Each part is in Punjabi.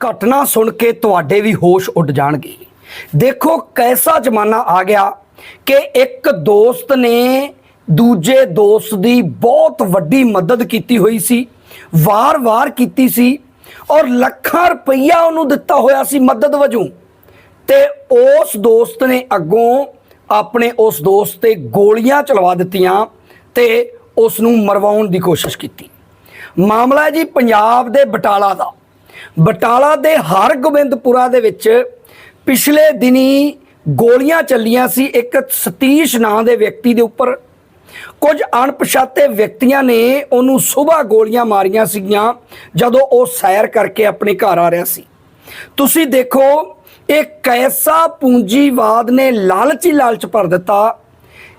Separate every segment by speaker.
Speaker 1: ਘਟਨਾ ਸੁਣ ਕੇ ਤੁਹਾਡੇ ਵੀ ਹੋਸ਼ ਉੱਡ ਜਾਣਗੇ। ਦੇਖੋ ਕੈਸਾ ਜ਼ਮਾਨਾ ਆ ਗਿਆ ਕਿ ਇੱਕ ਦੋਸਤ ਨੇ ਦੂਜੇ ਦੋਸਤ ਦੀ ਬਹੁਤ ਵੱਡੀ ਮਦਦ ਕੀਤੀ ਹੋਈ ਸੀ, ਵਾਰ-ਵਾਰ ਕੀਤੀ ਸੀ ਔਰ ਲੱਖਾਂ ਰੁਪਈਆ ਉਹਨੂੰ ਦਿੱਤਾ ਹੋਇਆ ਸੀ ਮਦਦ ਵਜੋਂ। ਤੇ ਉਸ ਦੋਸਤ ਨੇ ਅੱਗੋਂ ਆਪਣੇ ਉਸ ਦੋਸਤ ਤੇ ਗੋਲੀਆਂ ਚਲਵਾ ਦਿੱਤੀਆਂ ਤੇ ਉਸ ਨੂੰ ਮਰਵਾਉਣ ਦੀ ਕੋਸ਼ਿਸ਼ ਕੀਤੀ। ਮਾਮਲਾ ਜੀ ਪੰਜਾਬ ਦੇ ਬਟਾਲਾ ਦਾ। ਬਟਾਲਾ ਦੇ ਹਰਗੋਬਿੰਦਪੁਰਾ ਦੇ ਵਿੱਚ ਪਿਛਲੇ ਦਿਨੀ ਗੋਲੀਆਂ ਚੱਲੀਆਂ ਸੀ। ਇੱਕ ਸਤੀਸ਼ ਨਾਂ ਦੇ ਵਿਅਕਤੀ ਦੇ ਉੱਪਰ ਕੁਝ ਅਣਪਛਾਤੇ ਵਿਅਕਤੀਆਂ ਨੇ ਉਹਨੂੰ ਸਵੇਰ ਗੋਲੀਆਂ ਮਾਰੀਆਂ ਸੀਗੀਆਂ, ਜਦੋਂ ਉਹ ਸੈਰ ਕਰਕੇ ਆਪਣੇ ਘਰ ਆ ਰਿਹਾ ਸੀ। ਤੁਸੀਂ ਦੇਖੋ, ਇਹ ਕੈਸਾ ਪੂੰਜੀਵਾਦ ਨੇ ਲਾਲਚੀ ਲਾਲਚ ਭਰ ਦਿੱਤਾ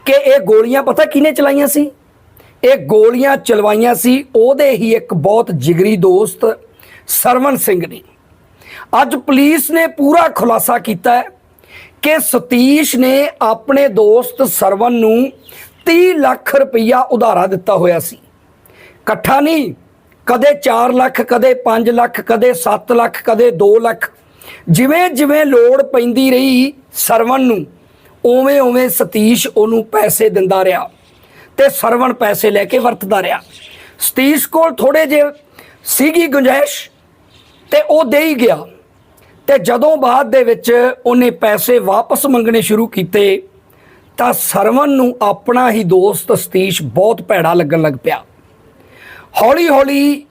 Speaker 1: ਕਿ ਇਹ ਗੋਲੀਆਂ ਪਤਾ ਕਿਹਨੇ ਚਲਾਈਆਂ ਸੀ? ਇਹ ਗੋਲੀਆਂ ਚਲਵਾਈਆਂ ਸੀ। ਉਹਦੇ ਹੀ ਇੱਕ ਬਹੁਤ ਜਿਗਰੀ ਦੋਸਤ ਸਰਵਨ ਸਿੰਘ ਨੇ। ਅੱਜ ਪੁਲਿਸ ਨੇ ਪੂਰਾ ਖੁਲਾਸਾ ਕੀਤਾ ਹੈ ਕਿ ਸਤੀਸ਼ ਨੇ ਆਪਣੇ ਦੋਸਤ ਸਰਵਨ ਨੂੰ 30 ਲੱਖ ਰੁਪਈਆ ਉਧਾਰਾ ਦਿੱਤਾ ਹੋਇਆ ਸੀ। ਇਕੱਠਾ ਨਹੀਂ, ਕਦੇ 4 ਲੱਖ, ਕਦੇ 5 ਲੱਖ, ਕਦੇ 7 ਲੱਖ, ਕਦੇ 2 ਲੱਖ। ਜਿਵੇਂ ਜਿਵੇਂ ਲੋੜ ਪੈਂਦੀ ਰਹੀ ਸਰਵਨ ਨੂੰ, ਉਵੇਂ ਉਵੇਂ ਸਤੀਸ਼ ਉਹਨੂੰ ਪੈਸੇ ਦਿੰਦਾ ਰਿਹਾ ਤੇ ਸਰਵਨ ਪੈਸੇ ਲੈ ਕੇ ਵਰਤਦਾ ਰਿਹਾ। ਸਤੀਸ਼ ਕੋਲ ਥੋੜੇ ਜਿਹੇ ਸੀਗੀ ਗੁੰਜਾਇਸ਼ ਤੇ ਉਹ ਦੇ ਹੀ ਗਿਆ। ਤੇ ਜਦੋਂ ਬਾਅਦ ਦੇ ਵਿੱਚ ਉਹਨੇ ਪੈਸੇ ਵਾਪਸ ਮੰਗਣੇ ਸ਼ੁਰੂ ਕੀਤੇ, ਤਾਂ ਸਰਵਨ ਨੂੰ ਆਪਣਾ ਹੀ ਦੋਸਤ ਸਤੀਸ਼ ਬਹੁਤ ਭੈੜਾ ਲੱਗਣ ਲੱਗ ਪਿਆ। ਹੌਲੀ ਹੌਲੀ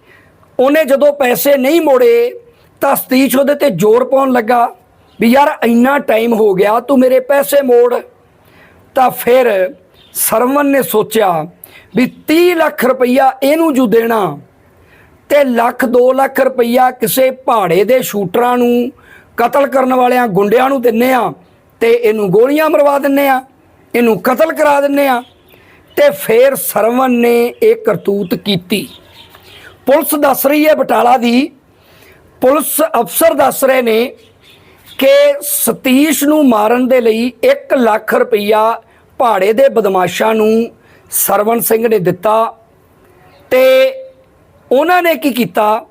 Speaker 1: ਉਹਨੇ ਜਦੋਂ ਪੈਸੇ ਨਹੀਂ ਮੋੜੇ, ਤਾਂ ਸਤੀਸ਼ ਉਹਦੇ ਤੇ ਜ਼ੋਰ ਪਾਉਣ ਲੱਗਾ ਵੀ ਯਾਰ ਇੰਨਾ ਟਾਈਮ ਹੋ ਗਿਆ, ਤੂੰ ਮੇਰੇ ਪੈਸੇ ਮੋੜ। ਤਾਂ ਫਿਰ ਸਰਵਨ ਨੇ ਸੋਚਿਆ ਵੀ 30 ਲੱਖ ਰੁਪਈਆ ਇਹਨੂੰ ਜੂ ਦੇਣਾ। ਤੇ ਲੱਖ 2 ਲੱਖ ਰੁਪਈਆ ਕਿਸੇ ਪਹਾੜੇ ਦੇ ਸ਼ੂਟਰਾਂ ਨੂੰ ਕਤਲ ਕਰਨ ਵਾਲਿਆਂ ਗੁੰਡਿਆਂ ਨੂੰ ਦਿੰਨੇ ਆ ਤੇ ਇਹਨੂੰ ਗੋਲੀਆਂ ਮਰਵਾ ਦਿੰਨੇ ਆ, ਇਹਨੂੰ ਕਤਲ ਕਰਾ ਦਿੰਨੇ ਆ ਤੇ ਫਿਰ ਸਰਵਨ ਨੇ ਇਹ ਕਰਤੂਤ ਕੀਤੀ। ਪੁਲਿਸ ਦੱਸ ਰਹੀ ਹੈ ਬਟਾਲਾ ਦੀ, ਪੁਲਿਸ ਅਫਸਰ ਦੱਸ ਰਹੇ ਨੇ ਕਿ ਸਤੀਸ਼ ਨੂੰ ਮਾਰਨ ਦੇ ਲਈ 1 ਲੱਖ ਰੁਪਈਆ ਪਹਾੜੇ ਦੇ ਬਦਮਾਸ਼ਾਂ ਨੂੰ ਸਰਵਨ ਸਿੰਘ ਨੇ ਦਿੱਤਾ ਤੇ ਉਹਨਾਂ ਨੇ ਕੀ ਕੀਤਾ?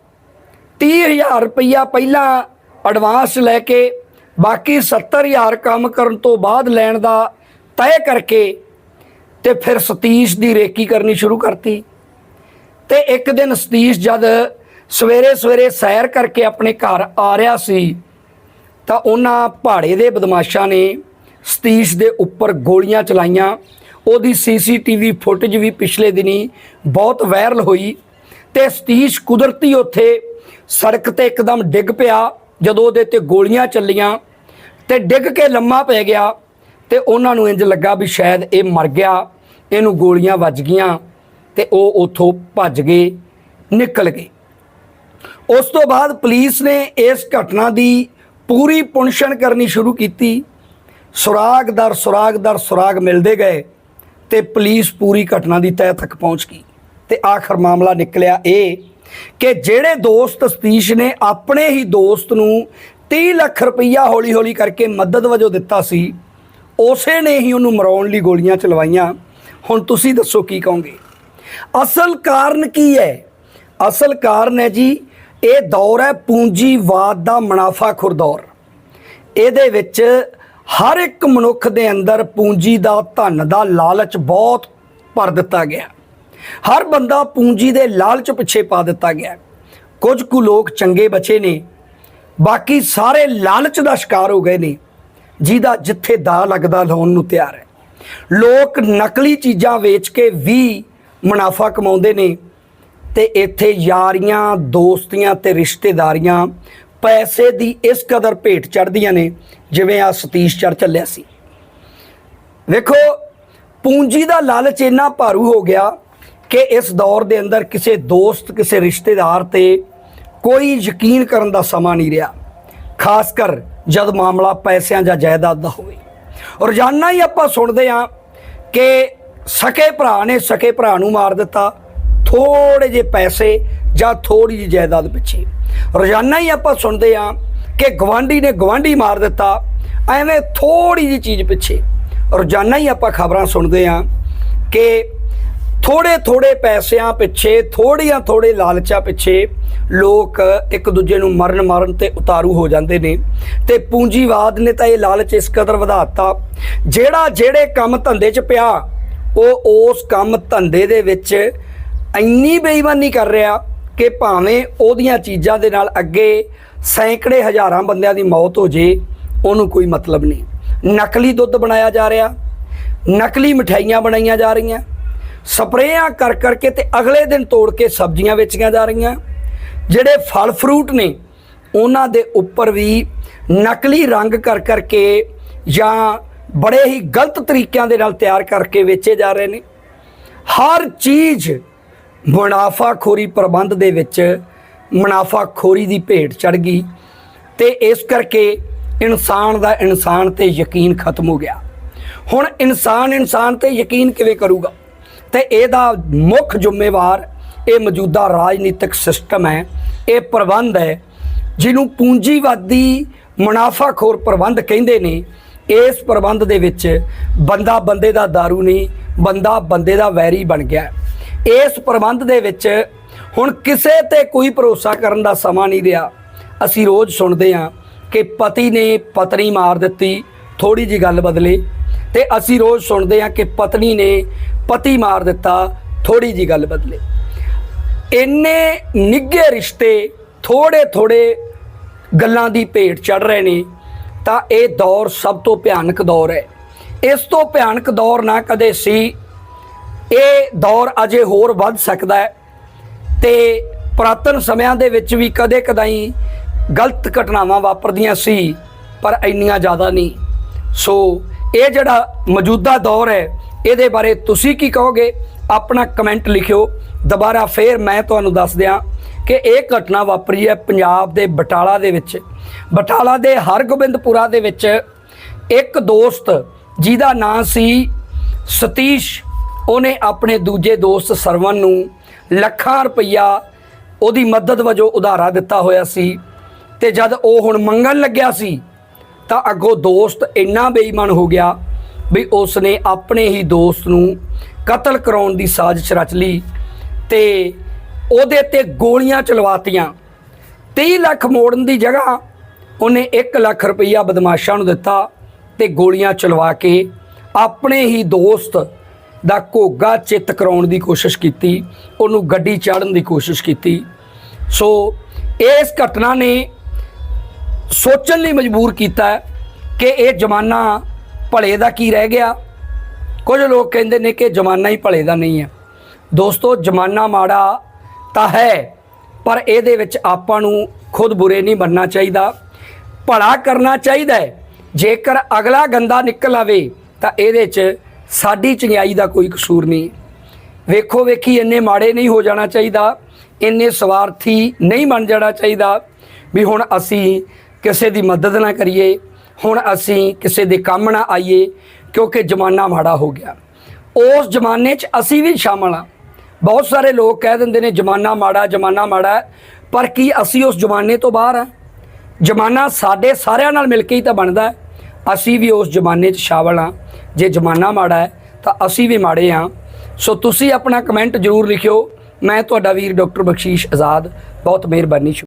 Speaker 1: 30000 ਰੁਪਈਆ ਪਹਿਲਾਂ ਐਡਵਾਂਸ ਲੈ ਕੇ, ਬਾਕੀ 70000 ਕੰਮ ਕਰਨ ਤੋਂ ਬਾਅਦ ਲੈਣ ਦਾ ਤੈਅ ਕਰਕੇ ਤੇ ਫਿਰ ਸਤੀਸ਼ ਦੀ ਰੇਕੀ ਕਰਨੀ ਸ਼ੁਰੂ ਕਰਤੀ। ਤੇ ਇੱਕ ਦਿਨ ਸਤੀਸ਼ ਜਦ ਸਵੇਰੇ ਸਵੇਰੇ ਸੈਰ ਕਰਕੇ ਆਪਣੇ ਘਰ ਆ ਰਿਹਾ ਸੀ, ਤਾਂ ਉਹਨਾਂ ਪਹਾੜੇ ਦੇ ਬਦਮਾਸ਼ਾਂ ਨੇ ਸਤੀਸ਼ ਦੇ ਉੱਪਰ ਗੋਲੀਆਂ ਚਲਾਈਆਂ। ਉਹਦੀ ਸੀਸੀਟੀਵੀ ਫੁਟੇਜ ਵੀ ਪਿਛਲੇ ਦਿਨੀ ਬਹੁਤ ਵਾਇਰਲ ਹੋਈ। ਤੇ ਸਤੀਸ਼ ਕੁਦਰਤੀ ਉੱਥੇ ਸੜਕ ਤੇ ਇੱਕਦਮ ਡਿੱਗ ਪਿਆ, ਜਦੋਂ ਉਹਦੇ ਤੇ ਗੋਲੀਆਂ ਚੱਲੀਆਂ ਤੇ ਡਿੱਗ ਕੇ ਲੰਮਾ ਪੈ ਗਿਆ ਤੇ ਉਹਨਾਂ ਨੂੰ ਇੰਜ ਲੱਗਾ ਵੀ ਸ਼ਾਇਦ ਇਹ ਮਰ ਗਿਆ, ਇਹਨੂੰ ਗੋਲੀਆਂ ਵੱਜ ਗਈਆਂ ਤੇ ਉਹ ਉੱਥੋਂ ਭੱਜ ਗਏ, ਨਿਕਲ ਗਏ। ਉਸ ਤੋਂ ਬਾਅਦ ਪੁਲਿਸ ਨੇ ਇਸ ਘਟਨਾ ਦੀ ਪੂਰੀ ਪੁਣਛਣ ਕਰਨੀ ਸ਼ੁਰੂ ਕੀਤੀ। ਸੁਰਾਗ ਦਰ ਸੁਰਾਗ ਦਰ ਸੁਰਾਗ ਮਿਲਦੇ ਗਏ ਤੇ ਪੁਲਿਸ ਪੂਰੀ ਘਟਨਾ ਦੀ ਤਹਿ ਤੱਕ ਪਹੁੰਚ ਗਈ। ਤੇ ਆਖਰ ਮਾਮਲਾ ਨਿਕਲਿਆ ਇਹ ਕਿ ਜਿਹੜੇ ਦੋਸਤ ਸਤੀਸ਼ ਨੇ ਆਪਣੇ ਹੀ ਦੋਸਤ ਨੂੰ 30 ਲੱਖ ਰੁਪਈਆ ਹੌਲੀ-ਹੌਲੀ ਕਰਕੇ ਮਦਦ ਵਜੋਂ ਦਿੱਤਾ ਸੀ, ਉਸੇ ਨੇ ਹੀ ਉਹਨੂੰ ਮਰਾਉਣ ਲਈ ਗੋਲੀਆਂ ਚਲਵਾਈਆਂ। ਹੁਣ ਤੁਸੀਂ ਦੱਸੋ ਕੀ ਕਹੋਗੇ? ਅਸਲ ਕਾਰਨ ਕੀ ਹੈ? ਅਸਲ ਕਾਰਨ ਹੈ ਜੀ, ਇਹ ਦੌਰ ਹੈ ਪੂੰਜੀਵਾਦ ਦਾ ਮੁਨਾਫਾਖੁਰ ਦੌਰ। ਇਹਦੇ ਵਿੱਚ ਹਰ ਇੱਕ ਮਨੁੱਖ ਦੇ ਅੰਦਰ ਪੂੰਜੀ ਦਾ ਧਨ ਦਾ ਲਾਲਚ ਬਹੁਤ ਭਰ ਦਿੱਤਾ ਗਿਆ। ਹਰ ਬੰਦਾ ਪੂੰਜੀ ਦੇ ਲਾਲਚ ਪਿੱਛੇ ਪਾ ਦਿੱਤਾ ਗਿਆ ਕੁਝ ਕੁ ਲੋਕ ਚੰਗੇ ਬਚੇ ਨੇ, ਬਾਕੀ ਸਾਰੇ ਲਾਲਚ ਦਾ ਸ਼ਿਕਾਰ ਹੋ ਗਏ ਨੇ, ਜਿਹਦਾ ਜਿੱਥੇ ਦਾ ਲੱਗਦਾ ਲਾਉਣ ਨੂੰ ਤਿਆਰ ਹੈ। ਲੋਕ ਨਕਲੀ ਚੀਜ਼ਾਂ ਵੇਚ ਕੇ ਵੀ ਮੁਨਾਫਾ ਕਮਾਉਂਦੇ ਨੇ ਤੇ ਇੱਥੇ ਯਾਰੀਆਂ, ਦੋਸਤੀਆਂ ਤੇ ਰਿਸ਼ਤੇਦਾਰੀਆਂ ਪੈਸੇ ਦੀ ਇਸ ਕਦਰ ਭੇਟ ਚੜਦੀਆਂ ਨੇ, ਜਿਵੇਂ ਆ ਸਤੀਸ਼ ਚੜ ਚੱਲਿਆ ਸੀ। ਵੇਖੋ, ਪੂੰਜੀ ਦਾ ਲਾਲਚ ਇੰਨਾ ਭਾਰੂ ਹੋ ਗਿਆ ਕਿ ਇਸ ਦੌਰ ਦੇ ਅੰਦਰ ਕਿਸੇ ਦੋਸਤ, ਕਿਸੇ ਰਿਸ਼ਤੇਦਾਰ ਤੇ ਕੋਈ ਯਕੀਨ ਕਰਨ ਦਾ ਸਮਾਂ ਨਹੀਂ ਰਿਹਾ। ਖਾਸ ਕਰ ਜਦ ਮਾਮਲਾ ਪੈਸਿਆਂ ਜਾਂ ਜਾਇਦਾਦ ਦਾ ਹੋਵੇ। ਰੋਜ਼ਾਨਾ ਹੀ ਆਪਾਂ ਸੁਣਦੇ ਹਾਂ ਕਿ ਸਕੇ ਭਰਾ ਨੇ ਸਕੇ ਭਰਾ ਨੂੰ ਮਾਰ ਦਿੱਤਾ ਥੋੜੇ ਜਿਹੇ ਪੈਸੇ ਜਾਂ ਥੋੜੀ ਜਿਹੀ ਜਾਇਦਾਦ ਪਿੱਛੇ। ਰੋਜ਼ਾਨਾ ਹੀ ਆਪਾਂ ਸੁਣਦੇ ਹਾਂ ਕਿ ਗਵਾਂਢੀ ਨੇ ਗਵਾਂਢੀ ਮਾਰ ਦਿੱਤਾ, ਐਵੇਂ ਥੋੜੀ ਜਿਹੀ ਚੀਜ਼ ਪਿੱਛੇ। ਰੋਜ਼ਾਨਾ ਹੀ ਆਪਾਂ ਖਬਰਾਂ ਸੁਣਦੇ ਹਾਂ ਕਿ ਥੋੜੇ ਥੋੜੇ ਪੈਸਿਆਂ ਪਿੱਛੇ, ਥੋੜੀਆਂ ਥੋੜੇ ਲਾਲਚਾਂ ਪਿੱਛੇ ਲੋਕ ਇੱਕ ਦੂਜੇ ਨੂੰ ਮਰਨ ਮਾਰਨ ਤੇ ਉਤਾਰੂ ਹੋ ਜਾਂਦੇ ਨੇ ਤੇ ਪੂੰਜੀਵਾਦ ਨੇ ਤਾਂ ਇਹ ਲਾਲਚ ਇਸ ਕਦਰ ਵਧਾਤਾ। ਜਿਹੜਾ ਜਿਹੜੇ ਕੰਮ ਧੰਦੇ 'ਚ ਪਿਆ, ਉਹ ਉਸ ਕੰਮ ਧੰਦੇ ਦੇ ਵਿੱਚ ਇੰਨੀ ਬੇਈਮਾਨੀ ਕਰ ਰਿਹਾ ਕਿ ਭਾਵੇਂ ਉਹਦੀਆਂ ਚੀਜ਼ਾਂ ਦੇ ਨਾਲ ਅੱਗੇ ਸੈਂਕੜੇ ਹਜ਼ਾਰਾਂ ਬੰਦਿਆਂ ਦੀ ਮੌਤ ਹੋ ਜੇ, ਉਹਨੂੰ ਕੋਈ ਮਤਲਬ ਨਹੀਂ। ਨਕਲੀ ਦੁੱਧ ਬਣਾਇਆ ਜਾ ਰਿਹਾ, ਨਕਲੀ ਮਠਿਆਈਆਂ ਬਣਾਈਆਂ ਜਾ ਰਹੀਆਂ ਸਪਰੇਆਂ ਕਰ ਕਰਕੇ ਤੇ ਅਗਲੇ ਦਿਨ ਤੋੜ ਕੇ ਸਬਜ਼ੀਆਂ ਵੇਚੀਆਂ ਜਾ ਰਹੀਆਂ। ਜਿਹੜੇ ਫਲ ਫਰੂਟ ਨੇ, ਉਹਨਾਂ ਦੇ ਉੱਪਰ ਵੀ ਨਕਲੀ ਰੰਗ ਕਰ ਕਰਕੇ ਜਾਂ ਬੜੇ ਹੀ ਗਲਤ ਤਰੀਕਿਆਂ ਦੇ ਨਾਲ ਤਿਆਰ ਕਰਕੇ ਵੇਚੇ ਜਾ ਰਹੇ ਨੇ। ਹਰ ਚੀਜ਼ ਮੁਨਾਫਾਖੋਰੀ ਪ੍ਰਬੰਧ ਦੇ ਵਿੱਚ ਮੁਨਾਫਾਖੋਰੀ ਦੀ ਭੇਟ ਚੜ ਗਈ ਤੇ ਇਸ ਕਰਕੇ ਇਨਸਾਨ ਦਾ ਇਨਸਾਨ ਤੇ ਯਕੀਨ ਖਤਮ ਹੋ ਗਿਆ। ਹੁਣ ਇਨਸਾਨ ਇਨਸਾਨ ਤੇ ਯਕੀਨ ਕਿਵੇਂ ਕਰੂਗਾ? ਤੇ ਇਹਦਾ ਮੁੱਖ ਜ਼ਿੰਮੇਵਾਰ ਇਹ ਮੌਜੂਦਾ ਰਾਜਨੀਤਿਕ ਸਿਸਟਮ ਹੈ, ਇਹ ਪ੍ਰਬੰਧ ਹੈ, ਜਿਹਨੂੰ ਪੂੰਜੀਵਾਦੀ ਮੁਨਾਫਾਖੋਰ ਪ੍ਰਬੰਧ ਕਹਿੰਦੇ ਨੇ। ਇਸ ਪ੍ਰਬੰਧ ਦੇ ਵਿੱਚ ਬੰਦਾ ਬੰਦੇ ਦਾ दारू ਨਹੀਂ, ਬੰਦਾ ਬੰਦੇ ਦਾ ਵੈਰੀ ਬਣ ਗਿਆ। ਇਸ ਪ੍ਰਬੰਧ ਦੇ ਵਿੱਚ ਹੁਣ ਕਿਸੇ ਤੇ ਕੋਈ ਭਰੋਸਾ ਕਰਨ ਦਾ ਸਮਾਂ ਨਹੀਂ ਰਿਹਾ। ਅਸੀਂ ਰੋਜ਼ ਸੁਣਦੇ ਹਾਂ ਕਿ ਪਤੀ ਨੇ ਪਤਨੀ ਮਾਰ ਦਿੱਤੀ ਥੋੜੀ ਜੀ ਗੱਲ ਬਦਲੇ। ਤੇ ਅਸੀਂ ਰੋਜ਼ ਸੁਣਦੇ ਹਾਂ ਕਿ ਪਤਨੀ ਨੇ ਪਤੀ ਮਾਰ ਦਿੱਤਾ ਥੋੜੀ ਜੀ ਗੱਲ ਬਦਲੇ। ਇੰਨੇ ਨਿੱਘੇ ਰਿਸ਼ਤੇ ਥੋੜੇ ਥੋੜੇ ਗੱਲਾਂ ਦੀ ਭੇਟ ਚੜ ਰਹੇ ਨੇ, ਤਾਂ ਇਹ ਦੌਰ ਸਭ ਤੋਂ ਭਿਆਨਕ ਦੌਰ ਹੈ। ਇਸ ਤੋਂ ਭਿਆਨਕ ਦੌਰ ਨਾ ਕਦੇ ਸੀ, ਇਹ ਦੌਰ ਅਜੇ ਹੋਰ ਵੱਧ ਸਕਦਾ ਹੈ ਤੇ ਪੁਰਾਤਨ ਸਮਿਆਂ ਦੇ ਵਿੱਚ ਵੀ ਕਦੇ ਕਦਾਈ ਗਲਤ ਘਟਨਾਵਾਂ ਵਾਪਰਦੀਆਂ ਸੀ, ਪਰ ਇੰਨੀਆਂ ਜ਼ਿਆਦਾ ਨਹੀਂ। ਸੋ ਇਹ ਜਿਹੜਾ ਮੌਜੂਦਾ ਦੌਰ ਹੈ, ਇਹਦੇ ਬਾਰੇ ਤੁਸੀਂ ਕੀ ਕਹੋਗੇ? ਆਪਣਾ ਕਮੈਂਟ ਲਿਖਿਓ। ਦੁਬਾਰਾ ਫੇਰ ਮੈਂ ਤੁਹਾਨੂੰ ਦੱਸ ਦਿਆਂ ਕਿ ਇਹ ਘਟਨਾ ਵਾਪਰੀ ਹੈ ਪੰਜਾਬ ਦੇ ਬਟਾਲਾ ਦੇ ਵਿੱਚ। ਬਟਾਲਾ ਦੇ ਹਰਗੋਬਿੰਦਪੁਰਾ ਦੇ ਵਿੱਚ ਇੱਕ ਦੋਸਤ ਜਿਹਦਾ ਨਾਂ ਸੀ ਸਤੀਸ਼, ਉਹਨੇ ਆਪਣੇ ਦੂਜੇ ਦੋਸਤ ਸਰਵਨ ਨੂੰ ਲੱਖਾਂ ਰੁਪਈਆ ਉਹਦੀ ਮਦਦ ਵਜੋਂ ਉਧਾਰਾ ਦਿੱਤਾ ਹੋਇਆ ਸੀ ਤੇ ਜਦ ਉਹ ਹੁਣ ਮੰਗਣ ਲੱਗਿਆ ਸੀ ਤਾਂ ਅੱਗੋਂ ਦੋਸਤ ਇੰਨਾ ਬੇਈਮਾਨ ਹੋ ਗਿਆ ਵੀ ਉਸ ਨੇ ਆਪਣੇ ਹੀ ਦੋਸਤ ਨੂੰ ਕਤਲ ਕਰਾਉਣ ਦੀ ਸਾਜ਼ਿਸ਼ ਰਚ ਲਈ ਤੇ ਉਹਦੇ ਤੇ ਗੋਲੀਆਂ ਚਲਵਾਤੀਆਂ। 30 ਲੱਖ ਮੋੜਨ ਦੀ ਜਗ੍ਹਾ ਉਹਨੇ 1 ਲੱਖ ਰੁਪਈਆ ਬਦਮਾਸ਼ਾਂ ਨੂੰ ਦਿੱਤਾ ਤੇ ਗੋਲੀਆਂ ਚਲਵਾ ਕੇ ਆਪਣੇ ਹੀ ਦੋਸਤ ਦਾ ਘੋਗਾ ਚਿੱਤ ਕਰਾਉਣ ਦੀ ਕੋਸ਼ਿਸ਼ ਕੀਤੀ, ਉਹਨੂੰ ਗੱਡੀ ਚਾੜਨ ਦੀ ਕੋਸ਼ਿਸ਼ ਕੀਤੀ। ਸੋ ਇਸ ਘਟਨਾ ਨੇ ਸੋਚਣ ਲਈ ਮਜਬੂਰ ਕੀਤਾ ਹੈ ਕਿ ਇਹ ਜ਼ਮਾਨਾ ਭਲੇ ਦਾ ਕੀ ਰਹਿ ਗਿਆ। ਕੁਝ ਲੋਕ ਕਹਿੰਦੇ ਨੇ ਕਿ ਜ਼ਮਾਨਾ ਹੀ ਭਲੇ ਦਾ ਨਹੀਂ ਹੈ। ਦੋਸਤੋ, ਜ਼ਮਾਨਾ ਮਾੜਾ ਤਾਂ ਹੈ, ਪਰ ਇਹਦੇ ਵਿੱਚ ਆਪਾਂ ਨੂੰ ਖੁਦ ਬੁਰੇ ਨਹੀਂ ਬਣਨਾ ਚਾਹੀਦਾ। ਭਲਾ ਕਰਨਾ ਚਾਹੀਦਾ ਹੈ। ਜੇਕਰ ਅਗਲਾ ਗੰਦਾ ਨਿਕਲ ਆਵੇ, ਤਾਂ ਇਹਦੇ 'ਚ ਸਾਡੀ ਚੰਗਿਆਈ ਦਾ ਕੋਈ ਕਸੂਰ ਨਹੀਂ। ਵੇਖੋ, ਵੇਖੀ, ਇੰਨੇ ਮਾੜੇ ਨਹੀਂ ਹੋ ਜਾਣਾ ਚਾਹੀਦਾ। ਇੰਨੇ ਸਵਾਰਥੀ ਨਹੀਂ ਬਣ ਜਾਣਾ ਚਾਹੀਦਾ। ਵੀ ਹੁਣ ਅਸੀਂ ਕਿਸੇ ਦੀ ਮਦਦ ਨਾ ਕਰੀਏ, ਹੁਣ ਅਸੀਂ ਕਿਸੇ ਦੇ ਕੰਮ ਨਾ ਆਈਏ, ਕਿਉਂਕਿ ਜ਼ਮਾਨਾ ਮਾੜਾ ਹੋ ਗਿਆ। ਉਸ ਜ਼ਮਾਨੇ 'ਚ ਅਸੀਂ ਵੀ ਸ਼ਾਮਲ ਆ ਬਹੁਤ ਸਾਰੇ ਲੋਕ ਕਹਿ ਦਿੰਦੇ ਨੇ, ਜ਼ਮਾਨਾ ਮਾੜਾ ਜ਼ਮਾਨਾ ਮਾੜਾ ਪਰ ਕੀ ਅਸੀਂ ਉਸ ਜ਼ਮਾਨੇ ਤੋਂ ਬਾਹਰ ਆ ਜ਼ਮਾਨਾ ਸਾਡੇ ਸਾਰਿਆਂ ਨਾਲ ਮਿਲ ਕੇ ਹੀ ਤਾਂ ਬਣਦਾ ਅਸੀਂ ਵੀ ਉਸ ਜ਼ਮਾਨੇ 'ਚ ਸ਼ਾਮਲ ਆ ਜੇ ਜ਼ਮਾਨਾ ਮਾੜਾ ਹੈ, ਤਾਂ ਅਸੀਂ ਵੀ ਮਾੜੇ ਆ ਸੋ ਤੁਸੀਂ ਆਪਣਾ ਕਮੈਂਟ ਜ਼ਰੂਰ ਲਿਖਿਓ। ਮੈਂ ਤੁਹਾਡਾ ਵੀਰ ਡਾਕਟਰ ਬਖਸ਼ੀਸ਼ ਆਜ਼ਾਦ। ਬਹੁਤ ਮਿਹਰਬਾਨੀ